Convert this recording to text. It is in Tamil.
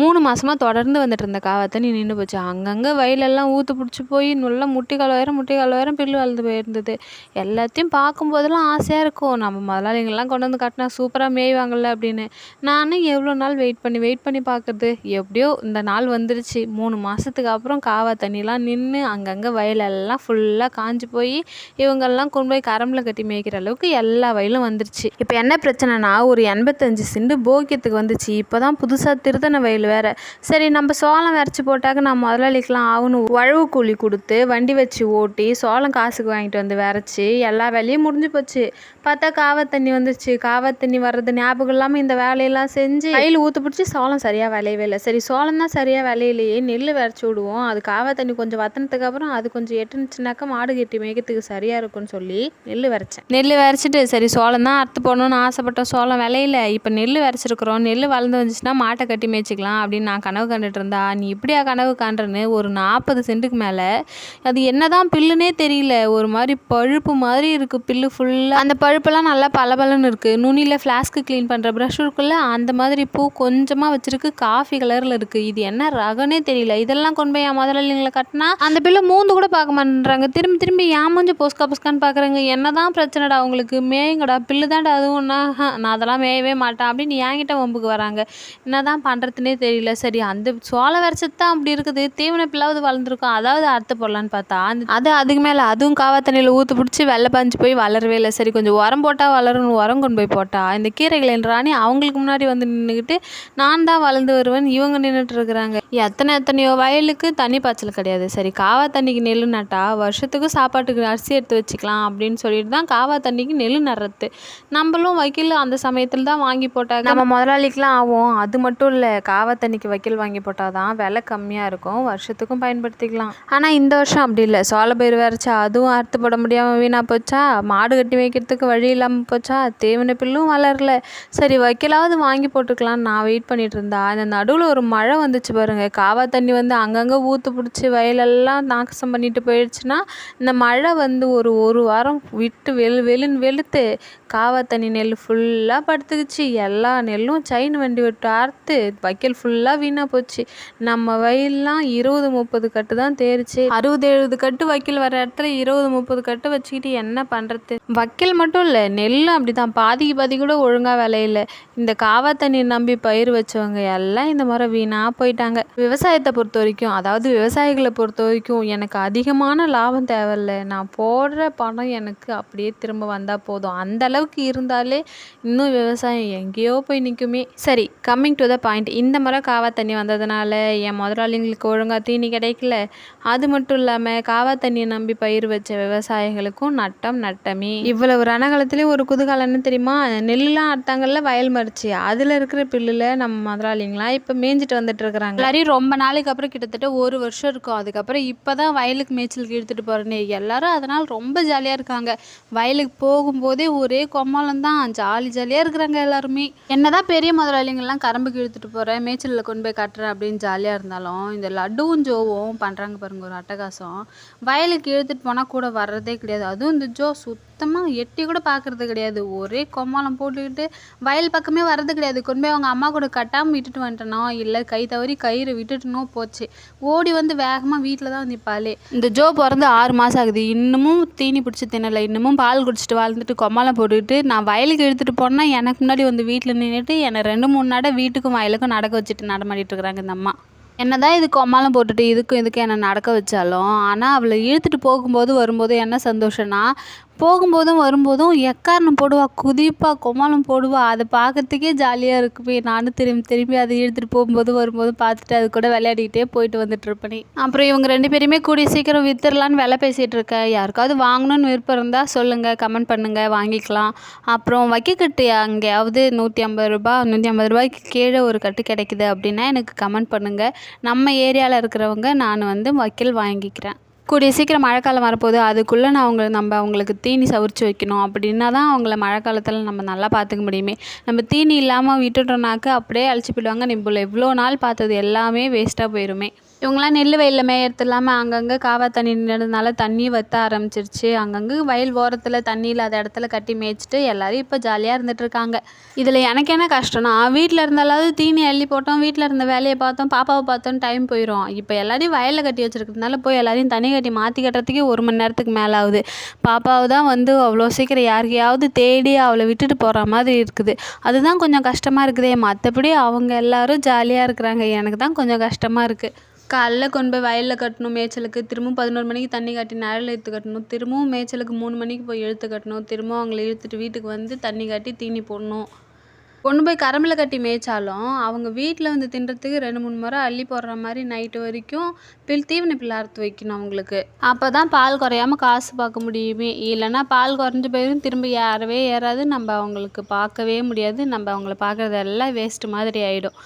மூணு மாதமாக தொடர்ந்து வந்துட்டு இருந்த காவா தண்ணி நின்று போச்சு. அங்கங்கே வயலெல்லாம் ஊற்று பிடிச்சி போய் நல்லா முட்டி கால் முட்டி கால் பில்லு வளர்ந்து போயிருந்தது. எல்லாத்தையும் பார்க்கும்போதெல்லாம் ஆசையாக இருக்கும். நம்ம முதலாளிங்கெல்லாம் கொண்டு வந்து கட்டினா சூப்பராக மேய்வாங்கள்ல அப்படின்னு. நானும் எவ்வளோ நாள் வெயிட் பண்ணி வெயிட் பண்ணி பார்க்குறது? எப்படியோ இந்த நாள் வந்துருச்சு. மூணு மாதத்துக்கு அப்புறம் காவா தண்ணிலாம் நின்று அங்கங்கே வயலெல்லாம் ஃபுல்லாக காஞ்சி போய் இவங்கெல்லாம் கொண்டு போய் கரம்பில் கட்டி மேய்க்கிற அளவுக்கு எல்லா வயலும் வந்துருச்சு. இப்போ என்ன பிரச்சனைனா ஒரு எண்பத்தஞ்சு செண்டு போக்கியத்துக்கு வந்துச்சு. இப்போ தான் புதுசாக திருத்தண வயல் வேறு. சரி நம்ம சோளம் வரைச்சி போட்டாக்க நான் முதலாளிக்கெலாம் ஆகணும். உழவு கூலி கொடுத்து வண்டி வச்சு ஓட்டி சோளம் காசுக்கு வாங்கிட்டு வந்து வரைச்சி எல்லா வேலையும் முடிஞ்சு போச்சு. பார்த்தா காவா தண்ணி வந்துச்சு காவா தண்ணி வர்றது ஞாபகம் இல்லாமல் இந்த வேலையெல்லாம் செஞ்சு கையில் ஊற்று பிடிச்சி சோளம் சரியாக விளையவே இல்லை. சரி சோளம் தான் சரியாக விளையலையே. நெல் விரைச்சி விடுவோம். அது காவா தண்ணி கொஞ்சம் வத்தினதுக்கு அப்புறம் அது கொஞ்சம் எட்டுனுச்சுனாக்கா மாடு கட்டி மேய்க்கிறதுக்கு சரியாக இருக்கும்னு சொல்லி நெல் விரைச்சேன். நெல் விரைச்சிட்டு சரி சோளம் தான் அறுத்து போடணும்னு ஆசைப்பட்டோம். சோளம் விளையில. இப்போ நெல் விரைச்சிருக்கிறோம். நெல் வளர்ந்து வந்துச்சுன்னா மாட்டை கட்டி மேய்ச்சிக்கலாம். அப்படின்னு நான் கனவு கண்டுட்டு இருந்தா நீ இப்படியா கனவு காண்றேன்னு ஒரு நாற்பது சென்ட்டுக்கு மேலே அது என்னதான் பில்லுனே தெரியல. ஒரு மாதிரி பழுப்பு மாதிரி இருக்குது பில்லு ஃபுல்லாக அந்த பழுப்பெல்லாம் நல்லா பளபளன்னு இருக்குது நுனியில் ஃப்ளாஸ்க்கு க்ளீன் பண்ணுற ப்ரஷ் இருக்குல்ல அந்த மாதிரி பூ கொஞ்சமாக வச்சிருக்கு காஃபி கலரில் இருக்குது இது என்ன ரகனே தெரியல. இதெல்லாம் கொண்டு போய் என் முதலாளிங்களை கட்டினா அந்த பில்லு மூந்து கூட பார்க்க மாட்டேன்றாங்க. திரும்பி திரும்பி ஏன் மூஞ்சி பொஸ்கா பொஸ்கான்னு பார்க்குறாங்க. என்ன தான் பிரச்சனைடா அவங்களுக்கு. மேயுங்கடா பில்லு தான்டா அதுவும்னா நான் அதெல்லாம் மேயவே மாட்டேன் அப்படின்னு என்கிட்ட வம்புக்கு வராங்க. என்ன தான் பண்ணுறதுனே தெரியல. சரி அந்த சோளம் வரைச்சது தான் அப்படி இருக்குது. தீவன பிள்ளாவது வளர்ந்துருக்கும் அதாவது அறுத்து போடலான்னு பார்த்தா அந்த அது அதுக்கு மேலே அதுவும் காவா தண்ணியில் ஊற்று பிடிச்சி வெள்ளை பாஞ்சு போய் வளரவே இல்லை. சரி கொஞ்சம் உரம் போட்டால் வளரும்னு உரம் கொண்டு போய் போட்டா இந்த கீரைகளின் ராணி அவங்களுக்கு முன்னாடி வந்து நின்றுக்கிட்டு நான் தான் வளர்ந்து வருவேன். இவங்க நின்றுட்டு இருக்கிறாங்க. எத்தனை எத்தனையோ வயலுக்கு தண்ணி பாய்ச்சல் கிடையாது. சரி காவா தண்ணிக்கு நெல் நட்டா வருஷத்துக்கு சாப்பாட்டுக்கு அரிசி எடுத்து வச்சுக்கலாம் அப்படின்னு சொல்லிட்டு தான் காவா தண்ணிக்கு நெல் நடுறது. நம்மளும் வக்கீல் அந்த சமயத்தில் தான் வாங்கி போட்டாங்க. நம்ம முதலாளிக்கெலாம் ஆகும். அது மட்டும் இல்லை காவா தண்ணிக்கு வக்கீல் வாங்கி போட்டால் தான் விலை கம்மியாக இருக்கும். வருஷத்துக்கும் பயன்படுத்திக்கலாம். ஆனால் இந்த வருஷம் அப்படி இல்லை. சோளப்பயிர் விரைச்சா அதுவும் அறுத்து போட முடியாமல் வீணாக போச்சா? மாடு கட்டி வைக்கிறதுக்கு வழி இல்லாமல் போச்சா? தேவன பில்லும் வளரல. சரி வக்கீலாவது வாங்கி போட்டுக்கலாம்னு நான் வெயிட் பண்ணிட்டு இருந்தா இந்த நடுவில் ஒரு மழை வந்துச்சு பாருங்க. காவா தண்ணி வந்து அங்கங்கே ஊற்று பிடிச்சி வயலெல்லாம் நாக்கசம் பண்ணிட்டு போயிடுச்சுன்னா இந்த மழை வந்து ஒரு ஒரு வாரம் விட்டு வெளு வெளுன்னு வெளுத்து காவாத்தண்ணி நெல் ஃபுல்லாக படுத்துக்கிச்சு. எல்லா நெல்லும் செயின் வண்டி விட்டு அறுத்து வைக்கல் ஃபுல்லாக வீணாக போச்சு. நம்ம வயல்லாம் இருபது முப்பது கட்டு தான் தேரிச்சு. அறுபது எழுபது கட்டு வைக்கல் வர இடத்துல இருபது முப்பது கட்டு வச்சுக்கிட்டு என்ன பண்ணுறது வைக்கல் மட்டும் இல்லை நெல்லும் அப்படி தான் பாதிக்கு பாதி கூட ஒழுங்காக விளையில. இந்த காவாத்தண்ணி நம்பி பயிர் வச்சவங்க எல்லாம் இந்த முறை வீணாக போயிட்டாங்க. விவசாயத்தை பொறுத்த வரைக்கும் அதாவது விவசாயிகளை பொறுத்த வரைக்கும் எனக்கு அதிகமான லாபம் தேவையில்லை. நான் போடுற பணம் எனக்கு அப்படியே திரும்ப வந்தால் போதும். அந்த அளவுக்கு இருந்தாலே இன்னும் விவசாயம் எங்கேயோ போய் நிற்குமே சரி கம்மிங் டு த பாயிண்ட் இந்த முறை காவா தண்ணி வந்ததுனால என் முதலாளிங்களுக்கு ஒழுங்காக தீனி கிடைக்கல. அது மட்டும் இல்லாமல் காவா தண்ணியை நம்பி பயிர் வச்ச விவசாயிகளுக்கும் நட்டம் நட்டமே. இவ்வளவு ரணகாலத்துலேயும் ஒரு குதுகாலம் என்ன தெரியுமா? நெல்லுலாம் அறுத்தாங்கல்ல வயல் மறிச்சு. அதில் இருக்கிற பில்லில் நம்ம முதலாளிங்களாம் இப்போ மேய்ஞ்சிட்டு வந்துட்டு இருக்கிறாங்க. எல்லாரையும் ரொம்ப நாளைக்கு அப்புறம் கிட்டத்தட்ட ஒரு வருஷம் இருக்கும். அதுக்கப்புறம் இப்போ தான் வயலுக்கு மேய்ச்சலுக்கு இழுத்துட்டு போகிறேன்னு எல்லாரும் அதனால் ரொம்ப ஜாலியாக இருக்காங்க. வயலுக்கு போகும்போதே ஒரே கொம்மாளம் தான். ஜாலி ஜாலியாக இருக்கிறாங்க எல்லாருமே. என்னதான் பெரிய முதலாளிங்கள்லாம் கரம்புக்கு இழுத்துட்டு போகிறேன் மேய்ச்சலில் கொண்டு போய் கட்டுறேன் அப்படின்னு ஜாலியாக இருந்தாலும் இந்த லட்டுவும் ஜோவும் பண்ணுறாங்க பாருங்க ஒரு அட்டகாசம். வயலுக்கு இழுத்துட்டு போனால் கூட வர்றதே கிடையாது. அதுவும் இந்த ஜோ சுத்தமாக எட்டி கூட பார்க்கறது கிடையாது. ஒரே கொம்மாளம் போட்டுக்கிட்டு வயல் பக்கமே வர்றது கிடையாது. கொண்டு போய் அவங்க அம்மா கூட கட்டாமல் விட்டுட்டு வந்துட்டனோ? இல்லை கை தவறி கயிறு விட்டுட்டுனோ? போச்சு. ஓடி வந்து வேகமாக வீட்டில் தான் நிற்பாளே இந்த ஜோ பிறந்து ஆறு மாதம் ஆகுது. இன்னமும் தீனி பிடிச்சி தின்னலை. இன்னமும் பால் குடிச்சிட்டு வாழ்ந்துட்டு கொம்மாளம் போட்டுக்கிட்டு நான் வயலுக்கு எடுத்துகிட்டு போனால் எனக்கு முன்னாடி வந்து வீட்டில் நின்றுட்டு என்னை ரெண்டு மூணு நட வீட்டுக்கும் வயலுக்கும் நடக்க வச்சுட்டு நடமாடிட்டு இருக்கிறாங்க இந்த அம்மா. என்னதான் இது கொம்மாலம் போட்டுட்டு இதுக்கும் இதுக்கும் என்னை நடக்க வச்சாலும் ஆனால் அவளை இழுத்துட்டு போகும்போது வரும்போது என்ன சந்தோஷம்னா போகும்போதும் வரும்போதும் எக்காரணம் போடுவா? குதிப்பா கொம்மாளம் போடுவா? அதை பார்க்கறதுக்கே ஜாலியாக இருக்குமே நானும் திரும்பி திரும்பி அதை இழுத்துட்டு போகும்போது வரும்போது பார்த்துட்டு அது கூட விளையாடிக்கிட்டே போயிட்டு வந்துட்டு இருப்பேன் அப்புறம் இவங்க ரெண்டு பேருமே கூடிய சீக்கிரம் வித்துடலான்னு விலை பேசிகிட்டு இருக்கேன் யாருக்காவது வாங்கணும்னு விருப்பம் இருந்தால் சொல்லுங்கள் கமெண்ட் பண்ணுங்கள் வாங்கிக்கலாம். அப்புறம் வைக்கக்கட்டு அங்கேயாவது நூற்றி ஐம்பது ரூபா நூற்றி ஐம்பது ரூபாய்க்கு கீழே ஒரு கட்டு கிடைக்குது அப்படின்னா எனக்கு கமெண்ட் பண்ணுங்கள் நம்ம ஏரியாவில் இருக்கிறவங்க நான் வந்து வக்கீல் வாங்கிக்கிறேன். கூடிய சீக்கிரம் மழைக்காலம் வரப்போகுது. அதுக்குள்ளே நான் அவங்க நம்ம அவங்களுக்கு தீனி சவரிச்சு வைக்கணும். அப்படின்னா தான் அவங்கள மழை காலத்தில் நம்ம நல்லா பார்த்துக்க முடியுமே. நம்ம தீனி இல்லாமல் விட்டுட்டோம்னாக்க அப்படியே அழிச்சு போயிடுவாங்க. நம்மள எவ்வளோ நாள் பார்த்தது எல்லாமே வேஸ்ட்டாக போயிடுமே இவங்களாம் நெல் வயலில் மேயறது இல்லாமல் அங்கங்கே காவா தண்ணி நின்றதுனால தண்ணி வற்ற ஆரம்பிச்சிருச்சு. அங்கங்கே வயல் ஓரத்தில் தண்ணி இல்லாத இடத்துல கட்டி மேய்ச்சிட்டு எல்லோரும் இப்போ ஜாலியாக இருந்துகிட்ருக்காங்க இதில் எனக்கு என்ன கஷ்டம்னா வீட்டில் இருந்தாலாவது தீனி அள்ளி போட்டோம் வீட்டில் இருந்த வேலையை பார்த்தோம் பாப்பாவை பார்த்தோம் டைம் போயிடும் இப்போ எல்லாரையும் வயலில் கட்டி வச்சுருக்கிறதுனால போய் எல்லாரையும் தண்ணி கட்டி மாற்றி கட்டுறதுக்கே ஒரு மணி நேரத்துக்கு மேலே ஆகுது பாப்பாவை தான் வந்து அவ்வளோ சீக்கிரம் யாருக்கையாவது தேடி அவளை விட்டுட்டு போகிற மாதிரி இருக்குது. அதுதான் கொஞ்சம் கஷ்டமாக இருக்குதே. மற்றபடி அவங்க எல்லோரும் ஜாலியாக இருக்கிறாங்க. எனக்கு தான் கொஞ்சம் கஷ்டமாக இருக்குது காலைல கொண்டு போய் வயலில் கட்டணும் மேய்ச்சலுக்கு. திரும்பவும் பதினோரு மணிக்கு தண்ணி காட்டி நிழல் இழுத்து கட்டணும். திரும்பவும் மேய்ச்சலுக்கு மூணு மணிக்கு போய் இழுத்து கட்டணும். திரும்பவும் அவங்கள இழுத்துட்டு வீட்டுக்கு வந்து தண்ணி காட்டி தீனி போடணும். கொண்டு போய் கரம்பில் கட்டி மேய்ச்சாலும் அவங்க வீட்டில் வந்து தின்றதுக்கு ரெண்டு மூணு முறை அள்ளி போடுற மாதிரி நைட்டு வரைக்கும் பில் தீவன பில் அறுத்து வைக்கணும் அவங்களுக்கு. அப்போ தான் பால் குறையாம காசு பார்க்க முடியுமே. இல்லைன்னா பால் குறைஞ்சி போயிடும் திரும்ப ஏறவே ஏறாது. நம்ம அவங்களுக்கு பார்க்கவே முடியாது. நம்ம அவங்கள பார்க்குறது எல்லாம் வேஸ்ட்டு மாதிரி ஆகிடும்